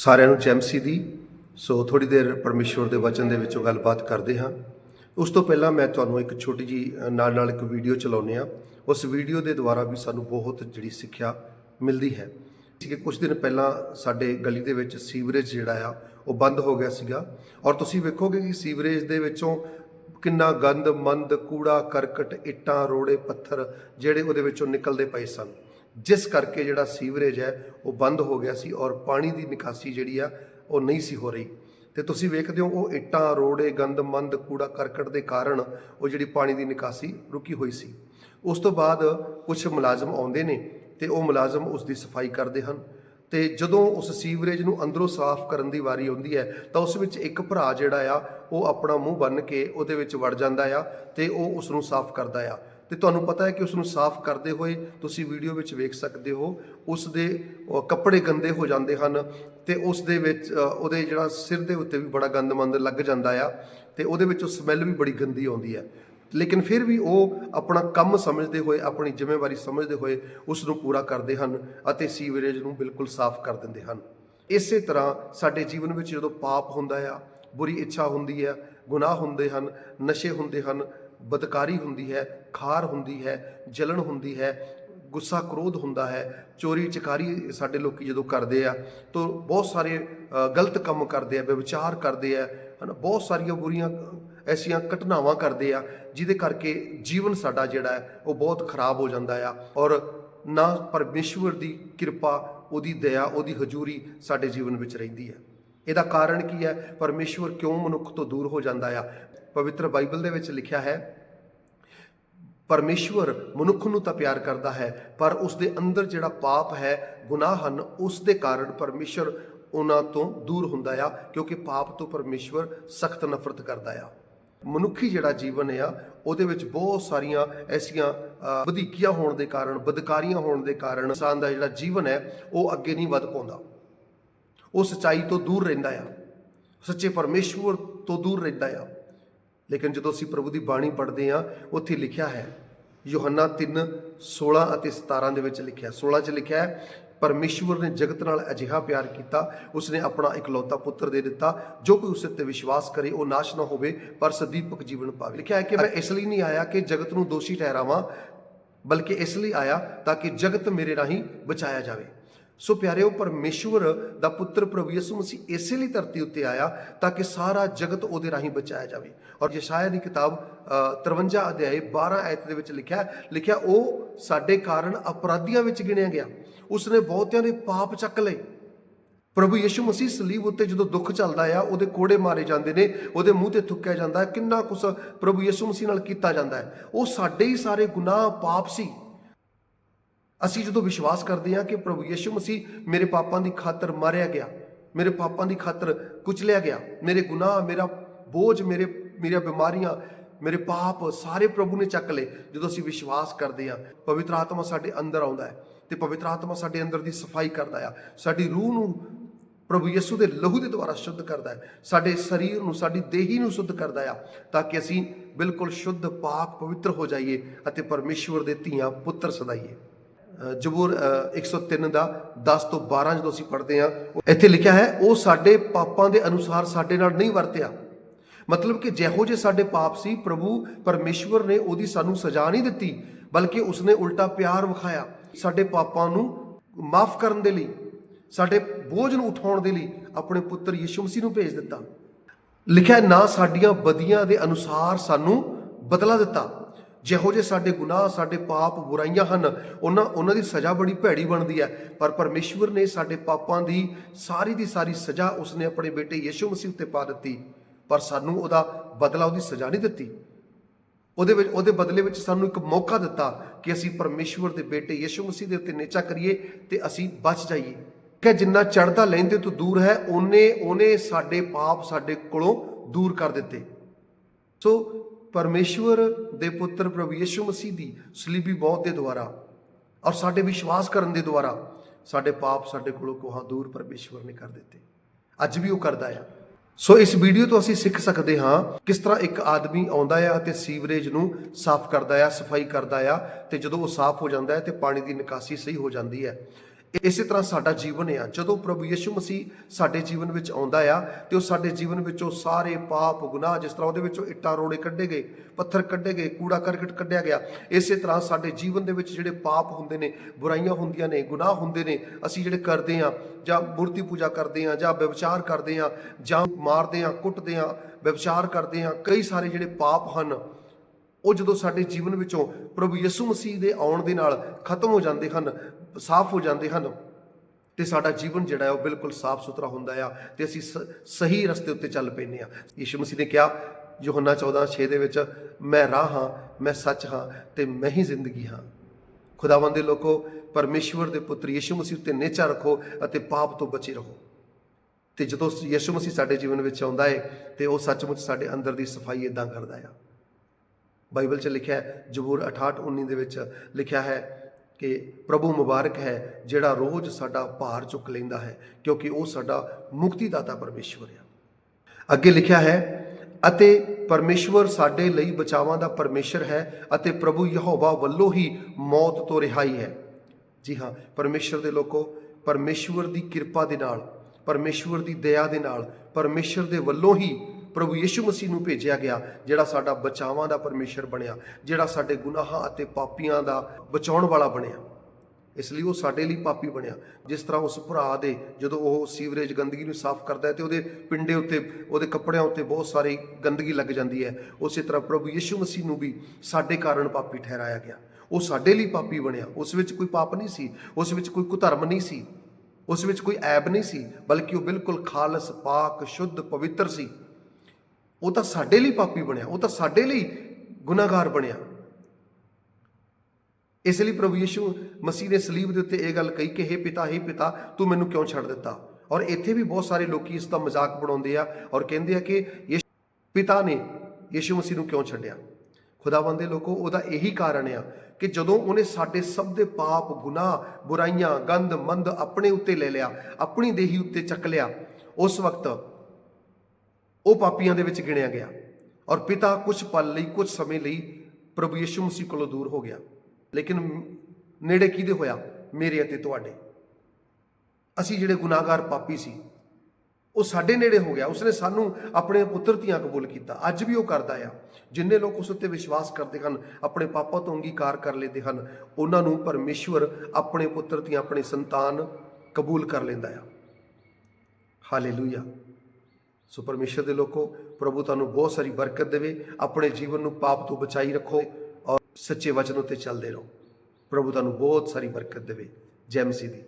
ਸਾਰਿਆਂ ਨੂੰ ਚੈਮਸੀ ਦੀ। ਸੋ ਥੋੜੀ ਦੇਰ ਪਰਮੇਸ਼ਵਰ ਦੇ ਵਚਨ ਦੇ ਵਿੱਚੋਂ ਗੱਲਬਾਤ ਕਰਦੇ ਹਾਂ। ਉਸ ਤੋਂ ਪਹਿਲਾਂ ਮੈਂ ਤੁਹਾਨੂੰ ਇੱਕ ਛੋਟੀ ਜੀ ਨਾਲ ਨਾਲ ਇੱਕ ਵੀਡੀਓ ਚਲਾਉਂਦੇ ਆ ਉਸ ਵੀਡੀਓ ਦੇ ਦੁਆਰਾ ਵੀ ਸਾਨੂੰ ਬਹੁਤ ਜਿਹੜੀ ਸਿੱਖਿਆ ਮਿਲਦੀ ਹੈ। ਕਿ ਕੁਝ ਦਿਨ ਪਹਿਲਾਂ ਸਾਡੇ ਗਲੀ ਦੇ ਵਿੱਚ ਸੀਵਰੇਜ ਜਿਹੜਾ ਆ, ਉਹ ਬੰਦ ਹੋ ਗਿਆ ਸੀਗਾ। ਔਰ ਤੁਸੀਂ ਵੇਖੋਗੇ ਕਿ ਸੀਵਰੇਜ ਦੇ ਵਿੱਚੋਂ ਕਿੰਨਾ ਗੰਦ, ਮੰਦ, ਕੂੜਾ, ਕਰਕਟ, ਇੱਟਾਂ, ਰੋੜੇ, ਪੱਥਰ ਜਿਹੜੇ ਉਹਦੇ ਵਿੱਚੋਂ ਨਿਕਲਦੇ ਪਏ ਸਨ। ਜਿਸ ਕਰਕੇ ਜਿਹੜਾ ਸੀਵਰੇਜ ਹੈ, ਉਹ ਬੰਦ ਹੋ ਗਿਆ ਸੀ ਔਰ ਪਾਣੀ ਦੀ ਨਿਕਾਸੀ ਜਿਹੜੀ ਆ, ਉਹ ਨਹੀਂ ਸੀ ਹੋ ਰਹੀ। ਤੇ ਤੁਸੀਂ ਵੇਖਦੇ ਹੋ, ਉਹ ਇੱਟਾਂ, ਰੋੜੇ, ਗੰਦ, ਮੰਦ, ਕੂੜਾ, ਕਰਕਟ ਦੇ ਕਾਰਨ ਉਹ ਜਿਹੜੀ ਪਾਣੀ ਦੀ ਨਿਕਾਸੀ ਰੁਕੀ ਹੋਈ ਸੀ। ਉਸ ਤੋਂ ਬਾਅਦ ਕੁਝ ਮੁਲਾਜ਼ਮ ਆਉਂਦੇ ਨੇ ਤੇ ਉਹ ਮੁਲਾਜ਼ਮ ਉਸ ਦੀ ਸਫ਼ਾਈ ਕਰਦੇ ਹਨ। ਤੇ ਜਦੋਂ ਉਸ ਸੀਵਰੇਜ ਨੂੰ ਅੰਦਰੋਂ ਸਾਫ਼ ਕਰਨ ਦੀ ਵਾਰੀ ਆਉਂਦੀ ਹੈ, ਤਾਂ ਉਸ ਵਿੱਚ ਇੱਕ ਭਰਾ ਜਿਹੜਾ ਆ, ਉਹ ਆਪਣਾ ਮੂੰਹ ਬੰਨ ਕੇ ਉਹਦੇ ਵਿੱਚ ਵੜ ਜਾਂਦਾ ਆ ਤੇ ਉਹ ਉਸ ਨੂੰ ਸਾਫ਼ ਕਰਦਾ ਆ। ਤੇ ਤੁਹਾਨੂੰ ਪਤਾ ਹੈ ਕਿ ਉਸ ਨੂੰ ਸਾਫ਼ ਕਰਦੇ ਹੋਏ ਤੁਸੀਂ ਵੀਡੀਓ ਵਿੱਚ ਵੇਖ ਸਕਦੇ ਹੋ ਉਸ ਦੇ ਕੱਪੜੇ ਗੰਦੇ ਹੋ ਜਾਂਦੇ ਹਨ ਤੇ ਉਸ ਦੇ ਵਿੱਚ ਉਹਦੇ ਜਿਹੜਾ ਸਿਰ ਦੇ ਉੱਤੇ ਵੀ ਬੜਾ ਗੰਦਮੰਦ ਲੱਗ ਜਾਂਦਾ ਆ ਤੇ ਉਹਦੇ ਵਿੱਚੋਂ ਸਮੈਲ ਵੀ ਬੜੀ ਗੰਦੀ ਆਉਂਦੀ ਹੈ। ਲੇਕਿਨ ਫਿਰ ਵੀ ਉਹ ਆਪਣਾ ਕੰਮ ਸਮਝਦੇ ਹੋਏ, ਆਪਣੀ ਜ਼ਿੰਮੇਵਾਰੀ ਸਮਝਦੇ ਹੋਏ ਉਸ ਨੂੰ ਪੂਰਾ ਕਰਦੇ ਹਨ ਅਤੇ ਸੀਵਰੇਜ ਨੂੰ ਬਿਲਕੁਲ ਸਾਫ਼ ਕਰ ਦਿੰਦੇ ਹਨ। ਇਸੇ ਤਰ੍ਹਾਂ ਸਾਡੇ ਜੀਵਨ ਵਿੱਚ ਜਦੋਂ ਪਾਪ ਹੁੰਦਾ ਆ, ਬੁਰੀ ਇੱਛਾ ਹੁੰਦੀ ਹੈ, ਗੁਨਾਹ ਹੁੰਦੇ ਹਨ, ਨਸ਼ੇ ਹੁੰਦੇ ਹਨ ਬਦਕਾਰੀ ਹੁੰਦੀ ਹੈ, ਖਾਰ ਹੁੰਦੀ ਹੈ, ਜਲਣ ਹੁੰਦੀ ਹੈ, ਗੁੱਸਾ ਕ੍ਰੋਧ ਹੁੰਦਾ ਹੈ, ਚੋਰੀ ਚਕਾਰੀ ਸਾਡੇ ਲੋਕੀ ਜਦੋਂ ਕਰਦੇ ਆ, ਤਾਂ ਬਹੁਤ ਸਾਰੇ ਗਲਤ ਕੰਮ ਕਰਦੇ ਆ ਵਿਚਾਰ ਕਰਦੇ ਆ, ਹਨਾ, ਬਹੁਤ ਸਾਰੀਆਂ ਬੁਰੀਆਂ, ਐਸੀਆਂ ਘਟਨਾਵਾਂ ਕਰਦੇ ਆ, ਜਿਹਦੇ ਕਰਕੇ ਜੀਵਨ ਸਾਡਾ ਜਿਹੜਾ ਹੈ, ਉਹ ਬਹੁਤ ਖਰਾਬ ਹੋ ਜਾਂਦਾ ਆ, ਔਰ ਨਾ ਪਰਮੇਸ਼ਵਰ ਦੀ ਕਿਰਪਾ, ਉਹਦੀ ਦਇਆ, ਉਹਦੀ ਹਜ਼ੂਰੀ ਸਾਡੇ ਜੀਵਨ ਵਿੱਚ ਰਹਿੰਦੀ ਹੈ। ਇਹਦਾ ਕਾਰਨ ਕੀ ਹੈ? ਪਰਮੇਸ਼ਵਰ ਕਿਉਂ ਮਨੁੱਖ ਤੋਂ ਦੂਰ ਹੋ ਜਾਂਦਾ ਆ? ਪਵਿੱਤਰ ਬਾਈਬਲ ਦੇ ਵਿੱਚ ਲਿਖਿਆ ਹੈ, ਪਰਮੇਸ਼ਵਰ ਮਨੁੱਖ ਨੂੰ ਤਾਂ ਪਿਆਰ ਕਰਦਾ ਹੈ, ਪਰ ਉਸ ਦੇ ਅੰਦਰ ਜਿਹੜਾ ਪਾਪ ਹੈ, ਗੁਨਾਹ ਹਨ ਉਸ ਦੇ ਕਾਰਨ ਪਰਮੇਸ਼ਵਰ ਉਹਨਾਂ ਤੋਂ ਦੂਰ ਹੁੰਦਾ ਆ, ਕਿਉਂਕਿ ਪਾਪ ਤੋਂ ਪਰਮੇਸ਼ਵਰ ਸਖਤ ਨਫ਼ਰਤ ਕਰਦਾ ਆ। ਮਨੁੱਖੀ ਜਿਹੜਾ ਜੀਵਨ ਆ, ਉਹਦੇ ਵਿੱਚ ਬਹੁਤ ਸਾਰੀਆਂ ਐਸੀਆਂ ਵਧੀਕੀਆਂ ਹੋਣ ਦੇ ਕਾਰਨ, ਬਦਕਾਰੀਆਂ ਹੋਣ ਦੇ ਕਾਰਨ ਇਨਸਾਨ ਦਾ ਜਿਹੜਾ ਜੀਵਨ ਹੈ, ਉਹ ਅੱਗੇ ਨਹੀਂ ਵੱਧ ਪਾਉਂਦਾ। ਉਹ ਸਚਾਈ ਤੋਂ ਦੂਰ ਰਹਿੰਦਾ ਆ। ਸੱਚੇ ਪਰਮੇਸ਼ਵਰ ਤੋਂ ਦੂਰ ਰਹਿੰਦਾ ਆ। ਲੇਕਿਨ ਜਦੋਂ ਅਸੀਂ ਪ੍ਰਭੂ ਦੀ ਬਾਣੀ ਪੜ੍ਹਦੇ ਆ ਉੱਥੇ ਲਿਖਿਆ ਹੈ, ਯੋਹੰਨਾ 3 16 ਅਤੇ 17 ਦੇ ਵਿੱਚ ਲਿਖਿਆ 16 ਚ ਲਿਖਿਆ ਹੈ, ਪਰਮੇਸ਼ਵਰ ਨੇ ਜਗਤ ਨਾਲ ਅਜਿਹਾ ਪਿਆਰ ਕੀਤਾ, ਉਸਨੇ ਆਪਣਾ ਇਕਲੌਤਾ ਪੁੱਤਰ ਦੇ ਦਿੱਤਾ। ਜੋ ਕੋਈ ਉਸ ਤੇ ਵਿਸ਼ਵਾਸ ਕਰੇ, ਉਹ ਨਾਸ਼ ਨਾ ਹੋਵੇ, ਪਰ ਸਦੀਪਕ ਜੀਵਨ ਪਾਵੇ। ਲਿਖਿਆ ਹੈ ਕਿ ਮੈਂ ਇਸ ਲਈ ਨਹੀਂ ਆਇਆ ਕਿ ਜਗਤ ਨੂੰ ਦੋਸ਼ੀ ਠਹਿਰਾਵਾਂ, ਬਲਕਿ ਇਸ ਲਈ ਆਇਆ ਤਾਂ ਕਿ ਜਗਤ ਮੇਰੇ ਰਾਹੀਂ ਬਚਾਇਆ ਜਾਵੇ। ਸੋ ਪਿਆਰਿਓ ਪਰਮੇਸ਼ਵਰ ਦਾ ਪੁੱਤਰ ਪ੍ਰਭੂ ਯਿਸੂ ਮਸੀਹ ਇਸੇ ਲਈ ਧਰਤੀ ਉੱਤੇ ਆਇਆ ਤਾਂ ਕਿ ਸਾਰਾ ਜਗਤ ਉਹਦੇ ਰਾਹੀਂ ਬਚਾਇਆ ਜਾਵੇ। ਔਰ ਯਸ਼ਾਇਆ ਦੀ ਕਿਤਾਬ ਅ, 53 ਅਧਿਆਏ 12 ਐਤ ਦੇ ਵਿੱਚ ਲਿਖਿਆ ਲਿਖਿਆ ਉਹ ਸਾਡੇ ਕਾਰਨ ਅਪਰਾਧੀਆਂ ਵਿੱਚ ਗਿਣਿਆ ਗਿਆ। ਉਸਨੇ ਬਹੁਤਿਆਂ ਦੇ ਪਾਪ ਚੱਕ ਲਏ। ਪ੍ਰਭੂ ਯਿਸੂ ਮਸੀਹ ਸਲੀਬ ਉੱਤੇ ਜਦੋਂ ਦੁੱਖ ਚੱਲਦਾ ਆ ਉਹਦੇ ਕੋੜੇ ਮਾਰੇ ਜਾਂਦੇ ਨੇ ਉਹਦੇ ਮੂੰਹ ਤੇ ਥੁੱਕਿਆ ਜਾਂਦਾ ਕਿੰਨਾ ਕੁਛ ਪ੍ਰਭੂ ਯਿਸੂ ਮਸੀਹ ਨਾਲ ਕੀਤਾ ਜਾਂਦਾ ਹੈ। ਉਹ ਸਾਡੇ ਹੀ ਸਾਰੇ ਗੁਨਾਹ ਪਾਪ ਸੀ। ਅਸੀਂ ਜਦੋਂ ਵਿਸ਼ਵਾਸ ਕਰਦੇ ਹਾਂ ਕਿ ਪ੍ਰਭੂ ਯਿਸੂ ਮਸੀਹ ਮੇਰੇ ਪਾਪਾਂ ਦੀ ਖਾਤਰ ਮਾਰਿਆ ਗਿਆ, ਮੇਰੇ ਪਾਪਾਂ ਦੀ ਖਾਤਰ ਕੁਚਲਿਆ ਗਿਆ, ਮੇਰੇ ਗੁਨਾਹ, ਮੇਰਾ ਬੋਝ, ਮੇਰੇ, ਮੇਰੀਆਂ ਬਿਮਾਰੀਆਂ, ਮੇਰੇ ਪਾਪ ਸਾਰੇ ਪ੍ਰਭੂ ਨੇ ਚੱਕ ਲਏ, ਜਦੋਂ ਅਸੀਂ ਵਿਸ਼ਵਾਸ ਕਰਦੇ ਹਾਂ, ਪਵਿੱਤਰ ਆਤਮਾ ਸਾਡੇ ਅੰਦਰ ਆਉਂਦਾ ਹੈ ਤੇ ਪਵਿੱਤਰ ਆਤਮਾ ਸਾਡੇ ਅੰਦਰ ਦੀ ਸਫ਼ਾਈ ਕਰਦਾ ਆ ਸਾਡੀ ਰੂਹ ਨੂੰ ਪ੍ਰਭੂ ਯਿਸੂ ਦੇ ਲਹੂ ਦੇ ਦੁਆਰਾ ਸ਼ੁੱਧ ਕਰਦਾ ਹੈ, ਸਾਡੇ ਸਰੀਰ ਨੂੰ, ਸਾਡੀ ਦੇਹੀ ਨੂੰ ਸ਼ੁੱਧ ਕਰਦਾ ਆ ਤਾਂ ਕਿ ਅਸੀਂ ਬਿਲਕੁਲ ਸ਼ੁੱਧ ਪਾਕ ਪਵਿੱਤਰ ਹੋ ਜਾਈਏ ਅਤੇ ਪਰਮੇਸ਼ਵਰ ਦੇ ਧੀਆਂ ਪੁੱਤਰ ਸਦਾਈਏ। ਜ਼ਬੂਰ ਅ, 103 ਦਾ 10 ਤੋਂ 12 ਜਦੋਂ ਅਸੀਂ ਪੜ੍ਹਦੇ ਹਾਂ ਇੱਥੇ ਲਿਖਿਆ ਹੈ ਉਹ ਸਾਡੇ ਪਾਪਾਂ ਦੇ ਅਨੁਸਾਰ ਸਾਡੇ ਨਾਲ ਨਹੀਂ ਵਰਤਿਆ। ਮਤਲਬ ਕਿ ਜਿਹੋ ਜੇ ਸਾਡੇ ਪਾਪ ਸੀ ਪ੍ਰਭੂ ਪਰਮੇਸ਼ਵਰ ਨੇ ਉਹਦੀ ਸਾਨੂੰ ਸਜ਼ਾ ਨਹੀਂ ਦਿੱਤੀ ਬਲਕਿ ਉਸਨੇ ਉਲਟਾ ਪਿਆਰ ਵਿਖਾਇਆ ਸਾਡੇ ਪਾਪਾਂ ਨੂੰ ਮਾਫ ਕਰਨ ਦੇ ਲਈ ਸਾਡੇ ਬੋਝ ਨੂੰ ਉਠਾਉਣ ਦੇ ਲਈ ਆਪਣੇ ਪੁੱਤਰ ਯਿਸੂ ਮਸੀਹ ਨੂੰ ਭੇਜ ਦਿੱਤਾ। ਲਿਖਿਆ ਨਾ ਸਾਡੀਆਂ ਬਦੀਆਂ ਦੇ ਅਨੁਸਾਰ ਸਾਨੂੰ ਬਦਲਾ ਦਿੱਤਾ। ਜਿਹੋ ਜੇ ਸਾਡੇ ਗੁਨਾਹ, ਸਾਡੇ ਪਾਪ ਬੁਰਾਈਆਂ ਹਨ, ਉਹਨਾਂ ਉਹਨਾਂ ਦੀ ਸਜ਼ਾ ਬੜੀ ਭੈੜੀ ਬਣਦੀ ਹੈ। ਪਰ ਪਰਮੇਸ਼ਵਰ ਨੇ ਸਾਡੇ ਪਾਪਾਂ ਦੀ ਸਾਰੀ ਦੀ ਸਾਰੀ ਸਜ਼ਾ ਉਸਨੇ ਆਪਣੇ ਬੇਟੇ ਯਿਸੂ ਮਸੀਹ ਉੱਤੇ ਪਾ ਦਿੱਤੀ। ਪਰ ਸਾਨੂੰ ਉਹਦਾ ਬਦਲਾ ਉਹਦੀ ਸਜ਼ਾ ਨਹੀਂ ਦਿੱਤੀ। ਉਹਦੇ ਵਿੱਚ, ਉਹਦੇ ਬਦਲੇ ਵਿੱਚ ਸਾਨੂੰ ਇੱਕ ਮੌਕਾ ਦਿੱਤਾ ਕਿ ਅਸੀਂ ਪਰਮੇਸ਼ਵਰ ਦੇ ਬੇਟੇ ਯਿਸੂ ਮਸੀਹ ਦੇ ਉੱਤੇ ਨੇਚਾ ਕਰੀਏ ਤੇ ਅਸੀਂ ਬਚ ਜਾਈਏ। ਕਿ ਜਿੰਨਾ ਚੜਦਾ ਲੈਂਦੇ ਤੋਂ ਦੂਰ ਹੈ, ਉਹਨੇ ਉਹਨੇ ਸਾਡੇ ਪਾਪ ਸਾਡੇ ਕੋਲੋਂ ਦੂਰ ਕਰ ਦਿੱਤੇ। ਸੋ ਪਰਮੇਸ਼ਵਰ ਦੇ ਪੁੱਤਰ ਪ੍ਰਭੂ ਯਿਸੂ ਮਸੀਹ ਦੀ ਸਲੀਬੀ ਮੌਤ ਦੇ ਦੁਆਰਾ ਔਰ ਸਾਡੇ ਵਿਸ਼ਵਾਸ ਕਰਨ ਦੇ ਦੁਆਰਾ ਸਾਡੇ ਪਾਪ ਸਾਡੇ ਕੋਲੋਂ ਕੋਹਾਂ ਦੂਰ ਪਰਮੇਸ਼ਵਰ ਨੇ ਕਰ ਦਿੱਤੇ। ਅੱਜ ਵੀ ਉਹ ਕਰਦਾ ਆ। ਸੋ ਇਸ ਵੀਡੀਓ ਤੋਂ ਅਸੀਂ ਸਿੱਖ ਸਕਦੇ ਹਾਂ ਕਿਸ ਤਰ੍ਹਾਂ ਇੱਕ ਆਦਮੀ ਆਉਂਦਾ ਆ ਅਤੇ ਸੀਵਰੇਜ ਨੂੰ ਸਾਫ਼ ਕਰਦਾ ਆ, ਸਫ਼ਾਈ ਕਰਦਾ ਆ ਤੇ ਜਦੋਂ ਉਹ ਸਾਫ਼ ਹੋ ਜਾਂਦਾ ਹੈ ਤੇ ਪਾਣੀ ਦੀ ਨਿਕਾਸੀ ਸਹੀ ਹੋ ਜਾਂਦੀ ਹੈ। ਇਸੇ ਤਰ੍ਹਾਂ ਸਾਡਾ ਜੀਵਨ ਆ। ਜਦੋਂ ਪ੍ਰਭੂ ਯਿਸੂ ਮਸੀਹ ਸਾਡੇ ਜੀਵਨ ਵਿੱਚ ਆਉਂਦਾ ਆ ਤੇ ਉਹ ਸਾਡੇ ਜੀਵਨ ਵਿੱਚੋਂ ਸਾਰੇ ਪਾਪ, ਗੁਨਾਹ ਜਿਸ ਤਰ੍ਹਾਂ ਉਹਦੇ ਵਿੱਚੋਂ ਇੱਟਾਂ, ਰੋੜੇ ਕੱਢੇ ਗਏ, ਪੱਥਰ ਕੱਢੇ ਗਏ, ਕੂੜਾ ਕਰਕਟ ਕੱਢਿਆ ਗਿਆ, ਇਸੇ ਤਰ੍ਹਾਂ ਸਾਡੇ ਜੀਵਨ ਦੇ ਵਿੱਚ ਜਿਹੜੇ ਪਾਪ ਹੁੰਦੇ ਨੇ, ਬੁਰਾਈਆਂ ਹੁੰਦੀਆਂ ਨੇ, ਗੁਨਾਹ ਹੁੰਦੇ ਨੇ, ਅਸੀਂ ਜਿਹੜੇ ਕਰਦੇ ਆ ਜਾਂ ਮੂਰਤੀ ਪੂਜਾ ਕਰਦੇ ਆ ਜਾਂ ਵਿਵਚਾਰ ਕਰਦੇ ਆ ਜਾਂ ਮਾਰਦੇ ਆ, ਕੁੱਟਦੇ ਆ, ਵਿਵਚਾਰ ਕਰਦੇ ਆ, ਕਈ ਸਾਰੇ ਜਿਹੜੇ ਪਾਪ ਹਨ, ਉਹ ਜਦੋਂ ਸਾਡੇ ਜੀਵਨ ਵਿੱਚੋਂ ਪ੍ਰਭੂ ਯਿਸੂ ਮਸੀਹ ਦੇ ਆਉਣ ਦੇ ਨਾਲ ਖਤਮ ਹੋ ਜਾਂਦੇ ਹਨ ਸਾਫ਼ ਹੋ ਜਾਂਦੇ ਹਨ ਤੇ ਸਾਡਾ ਜੀਵਨ ਜਿਹੜਾ ਹੈ ਉਹ ਬਿਲਕੁਲ ਸਾਫ਼ ਸੁਥਰਾ ਹੁੰਦਾ ਆ ਤੇ ਅਸੀਂ ਸ- ਸਹੀ ਰਸਤੇ ਉੱਤੇ ਚੱਲ ਪੈਂਦੇ ਆ ਯਿਸੂ ਮਸੀਹ ਨੇ ਕਿਹਾ, ਯੋਹੰਨਾ 14:6 ਦੇ ਵਿੱਚ, ਮੈਂ ਰਾਹ ਹਾਂ, ਮੈਂ ਸੱਚ ਹਾਂ ਤੇ ਮੈਂ ਹੀ ਜ਼ਿੰਦਗੀ ਹਾਂ। ਖੁਦਾਵੰਦ ਦੇ ਲੋਕੋ, ਪਰਮੇਸ਼ਵਰ ਦੇ ਪੁੱਤਰ ਯਿਸੂ ਮਸੀਹ ਉੱਤੇ ਨਿਚਾ ਰੱਖੋ ਅਤੇ ਪਾਪ ਤੋਂ ਬਚੇ ਰਹੋ। ਤੇ ਜਦੋਂ ਯਿਸੂ ਮਸੀਹ ਸਾਡੇ ਜੀਵਨ ਵਿੱਚ ਆਉਂਦਾ ਹੈ ਤੇ ਉਹ ਸੱਚਮੁੱਚ ਸਾਡੇ ਅੰਦਰ ਦੀ ਸਫ਼ਾਈ ਇਦਾਂ ਕਰਦਾ ਆ। ਬਾਈਬਲ 'ਚ ਲਿਖਿਆ ਹੈ, ਜਬੂਰ 68 19 ਦੇ ਵਿੱਚ ਲਿਖਿਆ ਹੈ ਕਿ ਪ੍ਰਭੂ ਮੁਬਾਰਕ ਹੈ ਜਿਹੜਾ ਰੋਜ਼ ਸਾਡਾ ਭਾਰ ਚੁੱਕ ਲੈਂਦਾ ਹੈ, ਕਿਉਂਕਿ ਉਹ ਸਾਡਾ ਮੁਕਤੀਦਾਤਾ ਪਰਮੇਸ਼ਵਰ ਹੈ ਅੱਗੇ ਲਿਖਿਆ ਹੈ, ਅਤੇ ਪਰਮੇਸ਼ਵਰ ਸਾਡੇ ਲਈ ਬਚਾਵਾਂ ਦਾ ਪਰਮੇਸ਼ਰ ਹੈ ਅਤੇ ਪ੍ਰਭੂ ਯਹੋਵਾ ਵੱਲੋਂ ਹੀ ਮੌਤ ਤੋਂ ਰਿਹਾਈ ਹੈ। ਜੀ ਹਾਂ ਪਰਮੇਸ਼ਰ ਦੇ ਲੋਕੋ, ਪਰਮੇਸ਼ਵਰ ਦੀ ਕਿਰਪਾ ਦੇ ਨਾਲ, ਪਰਮੇਸ਼ਵਰ ਦੀ ਦਇਆ ਦੇ ਨਾਲ ਪਰਮੇਸ਼ਰ ਦੇ ਵੱਲੋਂ ਹੀ ਪ੍ਰਭੂ ਯਿਸੂ ਮਸੀਹ ਨੂੰ ਭੇਜਿਆ ਗਿਆ, ਜਿਹੜਾ ਸਾਡਾ ਬਚਾਵਾਂ ਦਾ ਪਰਮੇਸ਼ਰ ਬਣਿਆ, ਜਿਹੜਾ ਸਾਡੇ ਗੁਨਾਹਾਂ ਅਤੇ ਪਾਪੀਆਂ ਦਾ ਬਚਾਉਣ ਵਾਲਾ ਬਣਿਆ। ਇਸ ਲਈ ਉਹ ਸਾਡੇ ਲਈ ਪਾਪੀ ਬਣਿਆ। ਜਿਸ ਤਰ੍ਹਾਂ ਉਸ ਭਰਾ ਦੇ ਜਦੋਂ ਉਹ ਸੀਵਰੇਜ ਗੰਦਗੀ ਨੂੰ ਸਾਫ਼ ਕਰਦਾ ਹੈ ਤੇ ਉਹਦੇ ਪਿੰਡੇ ਉੱਤੇ, ਉਹਦੇ ਕੱਪੜਿਆਂ ਉੱਤੇ ਬਹੁਤ ਸਾਰੀ ਗੰਦਗੀ ਲੱਗ ਜਾਂਦੀ ਹੈ, ਉਸੇ ਤਰ੍ਹਾਂ ਪ੍ਰਭੂ ਯਿਸੂ ਮਸੀਹ ਨੂੰ ਵੀ ਸਾਡੇ ਕਾਰਨ ਪਾਪੀ ਠਹਿਰਾਇਆ ਗਿਆ। ਉਹ ਸਾਡੇ ਲਈ ਪਾਪੀ ਬਣਿਆ। ਉਸ ਵਿੱਚ ਕੋਈ ਪਾਪ ਨਹੀਂ ਸੀ, ਉਸ ਵਿੱਚ ਕੋਈ ਕੁਧਰਮ ਨਹੀਂ ਸੀ, ਉਸ ਵਿੱਚ ਕੋਈ ਐਬ ਨਹੀਂ ਸੀ, ਬਲਕਿ ਉਹ ਬਿਲਕੁਲ ਖਾਲਸ, ਪਾਕ, ਸ਼ੁੱਧ, ਪਵਿੱਤਰ ਸੀ। ਉਹ ਤਾਂ ਸਾਡੇ ਲਈ ਪਾਪੀ ਬਣਿਆ, ਉਹ ਤਾਂ ਸਾਡੇ ਲਈ ਗੁਨਾਹਗਾਰ ਬਣਿਆ। ਇਸ ਲਈ ਪ੍ਰਭੂ ਯਿਸੂ ਮਸੀਹ ਨੇ ਸਲੀਬ ਦੇ ਉੱਤੇ ਇਹ ਗੱਲ ਕਹੀ ਕਿ हे ਪਿਤਾ हे ਪਿਤਾ, ਤੂੰ ਮੈਨੂੰ ਕਿਉਂ ਛੱਡ ਦਿੱਤਾ? ਔਰ ਇੱਥੇ ਵੀ ਬਹੁਤ ਸਾਰੇ ਲੋਕੀ ਇਸ ਦਾ ਮਜ਼ਾਕ ਬਣਾਉਂਦੇ ਆ ਔਰ ਕਹਿੰਦੇ ਆ ਕਿ ਯਿਸ- ਪਿਤਾ ਨੇ ਯਿਸੂ ਮਸੀਹ ਨੂੰ ਕਿਉਂ ਛੱਡਿਆ? ਖੁਦਾਵੰਦ ਦੇ ਲੋਕੋ, ਉਹਦਾ ਇਹੀ ਕਾਰਨ ਆ ਕਿ ਜਦੋਂ ਉਹਨੇ ਸਾਡੇ ਸਭ ਦੇ ਪਾਪ, ਗੁਨਾਹ, ਬੁਰਾਈਆਂ, ਗੰਦ, ਮੰਦ ਆਪਣੇ ਉੱਤੇ ਲੈ ਲਿਆ, ਆਪਣੀ ਦੇਹੀ ਉੱਤੇ ਚੱਕ ਲਿਆ, ਉਸ ਵਕਤ ਉਹ ਪਾਪੀਆਂ ਦੇ ਵਿੱਚ ਗਿਣਿਆ ਗਿਆ ਔਰ ਪਿਤਾ ਕੁਝ ਪਲ ਲਈ, ਕੁਝ ਸਮੇਂ ਲਈ ਪ੍ਰਭੂ ਯਿਸੂ ਮਸੀਹ ਕੋਲੋਂ ਦੂਰ ਹੋ ਗਿਆ। ਲੇਕਿਨ ਨੇੜੇ ਕਿਹਦੇ ਹੋਇਆ? ਮੇਰੇ ਅਤੇ ਤੁਹਾਡੇ। ਅਸੀਂ ਜਿਹੜੇ ਗੁਨਾਹਗਾਰ ਪਾਪੀ ਸੀ, ਉਹ ਸਾਡੇ ਨੇੜੇ ਹੋ ਗਿਆ। ਉਸਨੇ ਸਾਨੂੰ ਆਪਣੇ ਪੁੱਤਰ ਧੀਆਂ ਕਬੂਲ ਕੀਤਾ। ਅੱਜ ਵੀ ਉਹ ਕਰਦਾ ਆ। ਜਿੰਨੇ ਲੋਕ ਉਸ ਉੱਤੇ ਵਿਸ਼ਵਾਸ ਕਰਦੇ ਹਨ, ਆਪਣੇ ਪਾਪਾ ਤੋਂ ਅੰਗੀਕਾਰ ਕਰ ਲੈਂਦੇ ਹਨ, ਉਹਨਾਂ ਨੂੰ ਪਰਮੇਸ਼ਵਰ ਆਪਣੇ ਪੁੱਤਰ ਧੀਆਂ, ਆਪਣੇ ਸੰਤਾਨ ਕਬੂਲ ਕਰ ਲੈਂਦਾ ਆ। ਹਾਲੇਲੂਇਆ। ਸੋ ਪਰਮੇਸ਼ਰ ਦੇ ਲੋਕੋ, ਪ੍ਰਭੂ ਤੁਹਾਨੂੰ ਬਹੁਤ ਸਾਰੀ ਬਰਕਤ ਦੇਵੇ, ਆਪਣੇ ਜੀਵਨ ਨੂੰ ਪਾਪ ਤੋਂ ਬਚਾਈ ਰੱਖੋ ਔਰ ਸੱਚੇ ਵਚਨ ਉੱਤੇ ਚੱਲਦੇ ਰਹੋ। ਪ੍ਰਭੂ ਤੁਹਾਨੂੰ ਬਹੁਤ ਸਾਰੀ ਬਰਕਤ ਦੇਵੇ। ਜੈ ਮਸੀਹ ਦੀ।